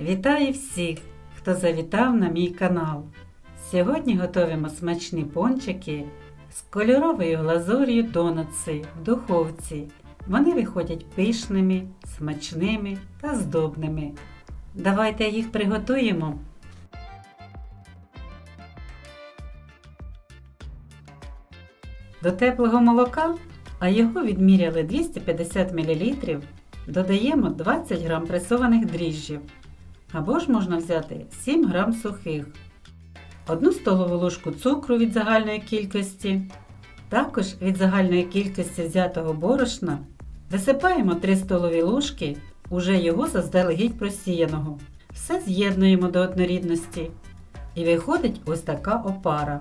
Вітаю всіх, хто завітав на мій канал. Сьогодні готуємо смачні пончики з кольоровою глазур'ю донатси в духовці. Вони виходять пишними, смачними та здобними. Давайте їх приготуємо. До теплого молока, а його відміряли 250 мл, додаємо 20 г пресованих дріжджів. Або ж можна взяти 7 г сухих, 1 столову ложку цукру від загальної кількості. Також від загальної кількості взятого борошна висипаємо 3 столові ложки уже його заздалегідь просіяного. Все з'єднуємо до однорідності. І виходить ось така опара.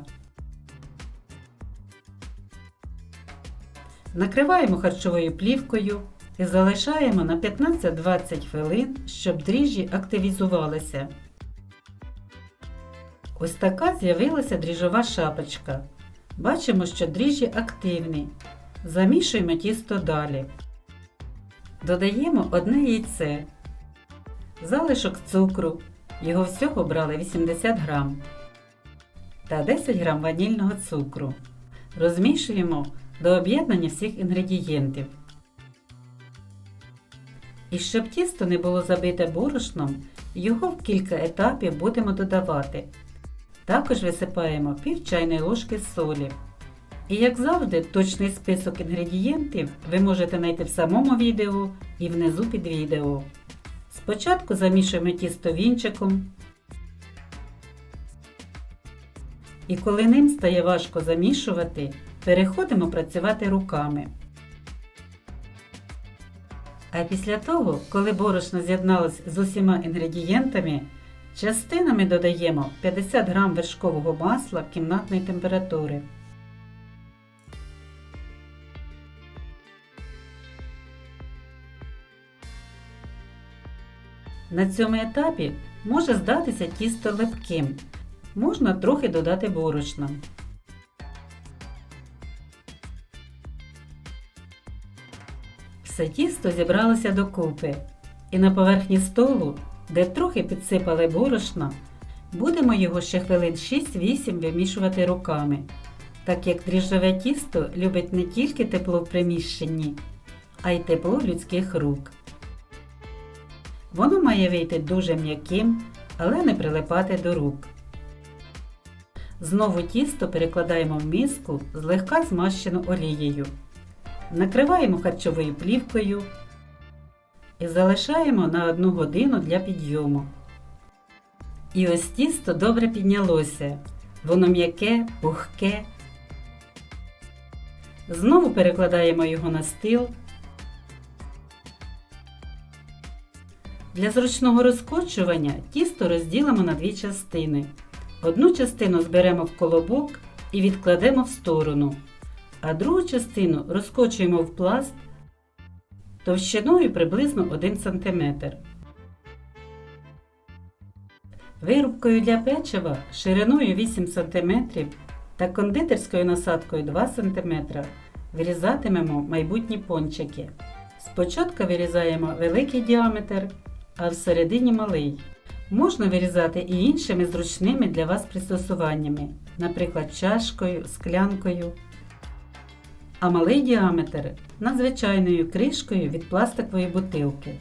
Накриваємо харчовою плівкою і залишаємо на 15-20 хвилин, щоб дріжджі активізувалися. Ось така з'явилася дріжджова шапочка. Бачимо, що дріжджі активні. Замішуємо тісто далі. Додаємо одне яйце, залишок цукру. Його всього брали 80 грам та 10 грам ванільного цукру. Розмішуємо до об'єднання всіх інгредієнтів. І щоб тісто не було забите борошном, його в кілька етапів будемо додавати. Також висипаємо пів чайної ложки солі. І як завжди, точний список інгредієнтів ви можете знайти в самому відео і внизу під відео. Спочатку замішуємо тісто вінчиком. І коли ним стає важко замішувати, переходимо працювати руками. А після того, коли борошно з'єдналось з усіма інгредієнтами, частинами додаємо 50 г вершкового масла кімнатної температури. На цьому етапі може здатися тісто липким. Можна трохи додати борошна. Все тісто зібралося докупи. І на поверхні столу, де трохи підсипали борошна, будемо його ще хвилин 6-8 вимішувати руками, так як дріжджове тісто любить не тільки тепло в приміщенні, а й тепло людських рук. Воно має вийти дуже м'яким, але не прилипати до рук. Знову тісто перекладаємо в миску злегка змащену олією. Накриваємо харчовою плівкою і залишаємо на 1 годину для підйому. І ось тісто добре піднялося. Воно м'яке, пухке. Знову перекладаємо його на стіл. Для зручного розкочування тісто розділимо на дві частини. Одну частину зберемо в колобок і відкладемо в сторону, а другу частину розкочуємо в пласт товщиною приблизно 1 см. Вирубкою для печива шириною 8 см та кондитерською насадкою 2 см вирізатимемо майбутні пончики. Спочатку вирізаємо великий діаметр, а всередині малий. Можна вирізати і іншими зручними для вас пристосуваннями, наприклад, чашкою, склянкою. А малий діаметр надзвичайною кришкою від пластикової бутилки.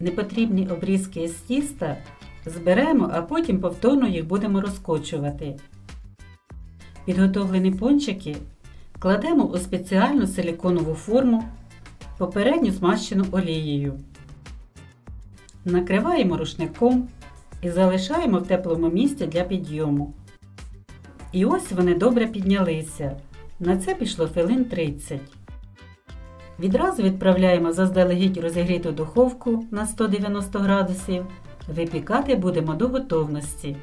Непотрібні обрізки з тіста зберемо, а потім повторно їх будемо розкочувати. Підготовлені пончики кладемо у спеціальну силіконову форму, попередньо змащену олією. Накриваємо рушником і залишаємо в теплому місці для підйому. І ось вони добре піднялися. На це пішло хвилин 30. Відразу відправляємо заздалегідь розігріту духовку на 190 градусів. Випікати будемо до готовності.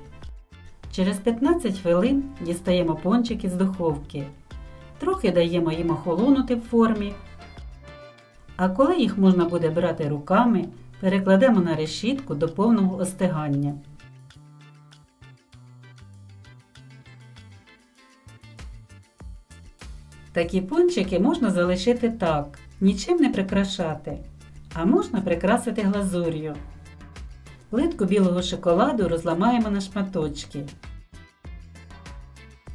Через 15 хвилин дістаємо пончики з духовки. Трохи даємо їм охолонути в формі. А коли їх можна буде брати руками, перекладемо на решітку до повного остигання. Такі пончики можна залишити так, нічим не прикрашати. а можна прикрасити глазур'ю. Плитку білого шоколаду розламаємо на шматочки.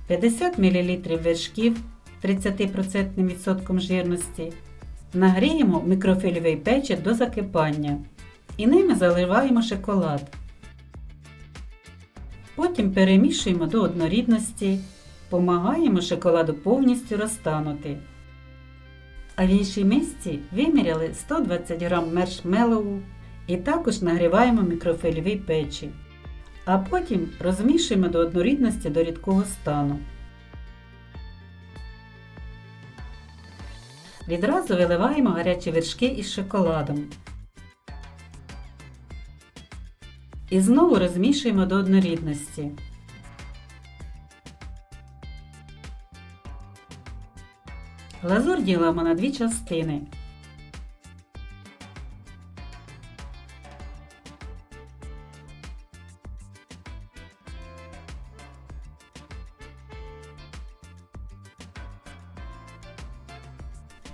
50 мл вершків 30% відсотком жирності. Нагріємо в мікрофільовий печір до закипання і ними заливаємо шоколад. Потім перемішуємо до однорідності, помагаємо шоколаду повністю розтанути. А в іншій мисці виміряли 120 г мершмеллоу і також нагріваємо в мікрофильовій печі. А потім розмішуємо до однорідності до рідкого стану. Відразу виливаємо гарячі вершки із шоколадом. І знову розмішуємо до однорідності. Глазур ділимо на дві частини.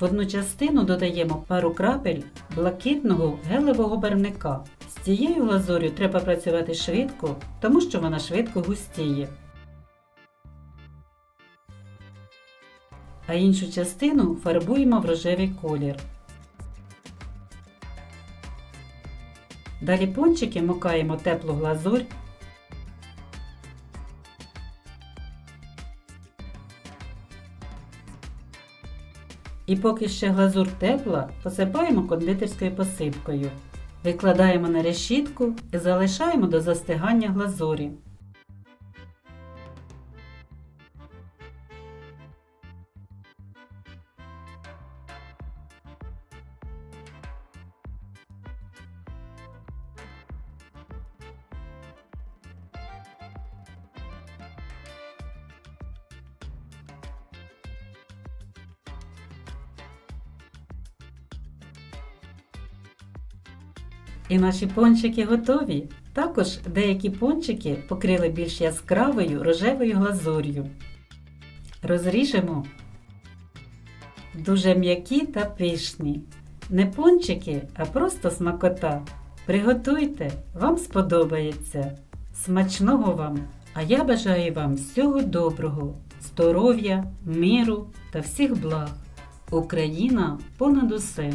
В одну частину додаємо пару крапель блакитного гелевого барвника. З цією глазур'ю треба працювати швидко, тому що вона швидко густіє. А іншу частину фарбуємо в рожевий колір. Далі пончики макаємо теплу глазурь. І поки ще глазур тепла, посипаємо кондитерською посипкою. Викладаємо на решітку і залишаємо до застигання глазурі. І наші пончики готові. Також деякі пончики покрили більш яскравою рожевою глазур'ю. Розріжемо дуже м'які та пишні. Не пончики, а просто смакота. Приготуйте, вам сподобається. Смачного вам! А я бажаю вам всього доброго, здоров'я, миру та всіх благ. Україна понад усе!